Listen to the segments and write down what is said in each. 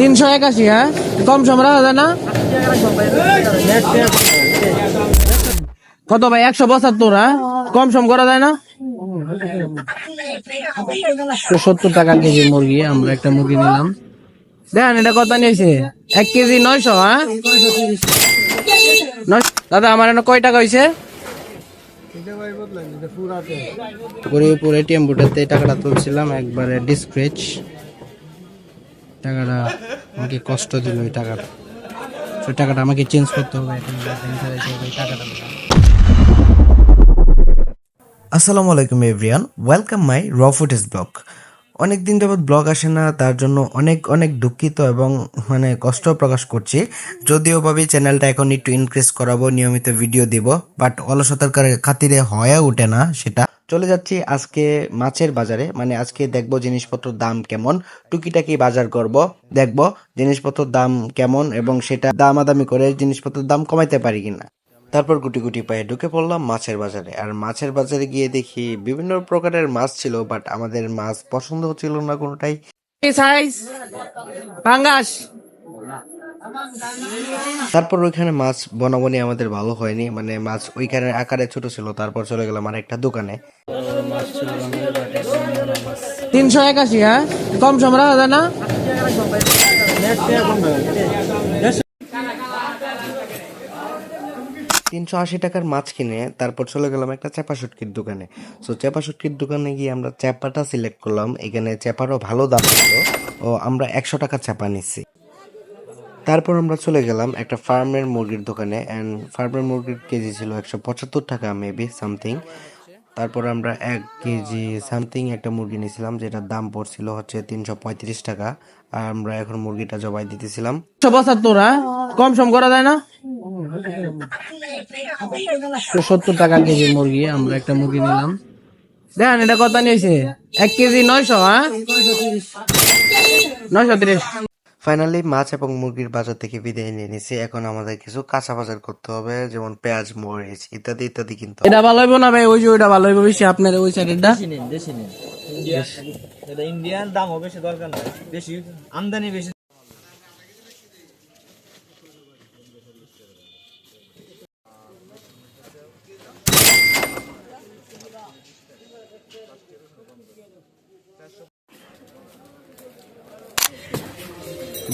তিনশো একাশি হ্যাঁ? কম সম রাখা যায় না? কত ভাই? একশো পঁচাত্তর হ্যাঁ? কম সম করা যায় না? সত্তর টাকা কেজি মুরগি আমরা একটা মুরগি নিলাম। দেখেন এটা কত নিয়েছে? এক কেজি নয়শো হ্যাঁ? নয়- দাদা আমার এনে কয় টাকা হয়েছে উপরে এটিএম বুটাতে টাকাটা তুলছিলাম একবারে ডিসপ্রেচ টাকাটা আমাকে কষ্ট দিল ওই টাকাটা। ওই টাকাটা আমাকে চেঞ্জ করতে হবে, এখন টাকাটা আসসালামু আলাইকুম, এভরিয়ান। ওয়েলকাম মাই র ফুটেজ ব্লগ অনেক দিন যাবৎ ব্লগ আসে না, তার জন্য অনেক অনেক দুঃখিত এবং মানে কষ্ট প্রকাশ করছি। যদিও ভাবি চ্যানেলটা এখন একটু ইনক্রিজ করাবো, নিয়মিত ভিডিও দিব বাট অলসতার খাতিরে হয়ে ওঠে না সেটা। চলে যাচ্ছি আজকে মাছের বাজারে। মানে আজকে দেখব জিনিসপত্রের দাম কেমন। টুকিটাকি বাজার করব, দেখব জিনিসপত্রের দাম কেমন এবং সেটা দামাদামি করে জিনিসপত্রের দাম কমাইতে পারি কিনা। তারপর গুটি গুটি পায়ে ঢুকে পড়লাম মাছের বাজারে। আর মাছের বাজারে গিয়ে দেখি বিভিন্ন প্রকারের মাছ ছিল বাট আমাদের মাছ পছন্দ হচ্ছিল না কোনোটাই। সাইজ পাঙ্গাস। তারপর ওইখানে মাছ বনাবনি আমাদের ভালো হয়নি। মানে মাছ ওইখানে আকারে ছোট ছিল তারপর চলে গেলাম আর একটা দোকানে। তিনশো একাশি হ্যাঁ? কম সম রাখা যায় না? তিনশো আশি টাকার মাছ কিনে তারপর চলে গেলাম একটা চাপা শুটকির দোকানে। সো চাপা শুটকির দোকানে গিয়ে আমরা চেপাটা সিলেক্ট করলাম। এখানে চেপারও ভালো দাম ছিল। ও আমরা একশো টাকা চাপা নিচ্ছি। তারপর আমরা চলে গেলাম একটা ফার্মের মুরগির দোকানে অ্যান্ড ফার্মের মুরগির কেজি ছিল একশো পঁচাত্তর টাকা মেবি সামথিং তারপর আমরা এক কেজি সামথিং একটা মুরগি নিয়েছিলাম, যেটার দাম পড়ছিল হচ্ছে তিনশো পঁয়ত্রিশ টাকা, আর আমরা এখন মুরগিটা জবাই দিতেছিলাম। হ্যাঁ? কম সম করা যায় না? সত্তর টাকা কেজি মুরগি, আমরা একটা মুরগি নিলাম। দেখেন এটা কত নিয়েছে? এক কেজি নয়শো হ্যাঁ? নয়শো তিরিশ। ফাইনালি মাছ এবং মুরগির বাজার থেকে বিদায় নিয়ে নিছি। এখন আমাদের কিছু কাঁচা বাজার করতে হবে যেমন পেঁয়াজ মরিচ ইত্যাদি ইত্যাদি কিন্তু। এটা ভালো হইব না ভাই? ওই যে ওইটা ভালো হইব বেশি আপনার ওই সাইডেরটা দেশি নিন দেশি নিন। ইন্ডিয়ান দাম হবে সে বেশি দরকার নাই। বেশি আমদানি বেশি।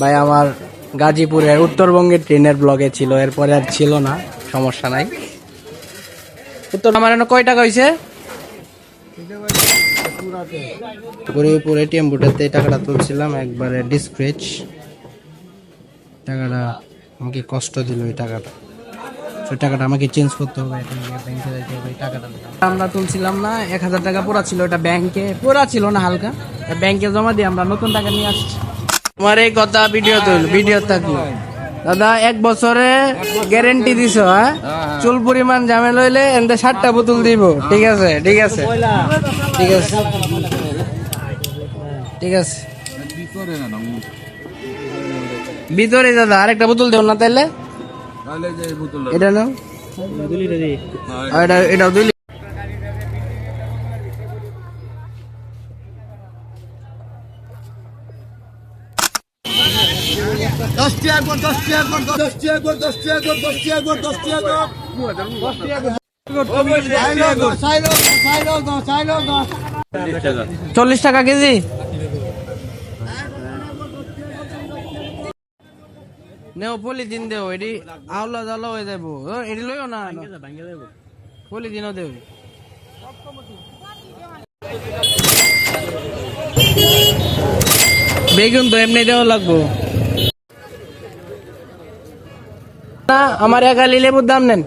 ভাই, আমার গাজীপুরের উত্তরবঙ্গের ট্রেনের ব্লগে ছিল, এরপরে আর ছিল না, সমস্যা নাই। উত্তর আমার কয় টাকা হয়েছে উপরে এটিএম বুটাতে টাকাটা তুলছিলাম, একবারে ডিসপ্রেচ টাকাটা আমাকে কষ্ট দিল ওই টাকাটা। টাকাটা আমাকে চেঞ্জ করতে হবে ব্যাংকে রেখে ওই টাকাটা আমরা তুলছিলাম না, এক হাজার টাকা পুরা ছিল ওটা ব্যাংকে পুরা ছিল না হালকা ব্যাংকে জমা দিয়ে আমরা নতুন টাকা নিয়ে আসছি। তোমার এই কথা ভিডিও তুল ভিডিও থাকল। দাদা এক বছরে গ্যারেন্টি দিছ হ্যাঁ। চুল পরিমাণ ঝামেলা হইলে এনতে ষাটটা বোতল দিব। ঠিক আছে ঠিক আছে। ঠিক আছে। ঠিক আছে। ভিতরে দাদা আরেকটা বোতল দেও না তাইলে? এটা নাও। এটা এটাও দুই চল্লিশ টাকা কেজি। নেও, পলিথিন দেও, এটি আওলা জালা হয়ে যাব এটি লইও না। পলিথিনও দেও। বেগুন তো এমনি দেওয়া লাগবো। না আমার একা লেবুর দাম নেন।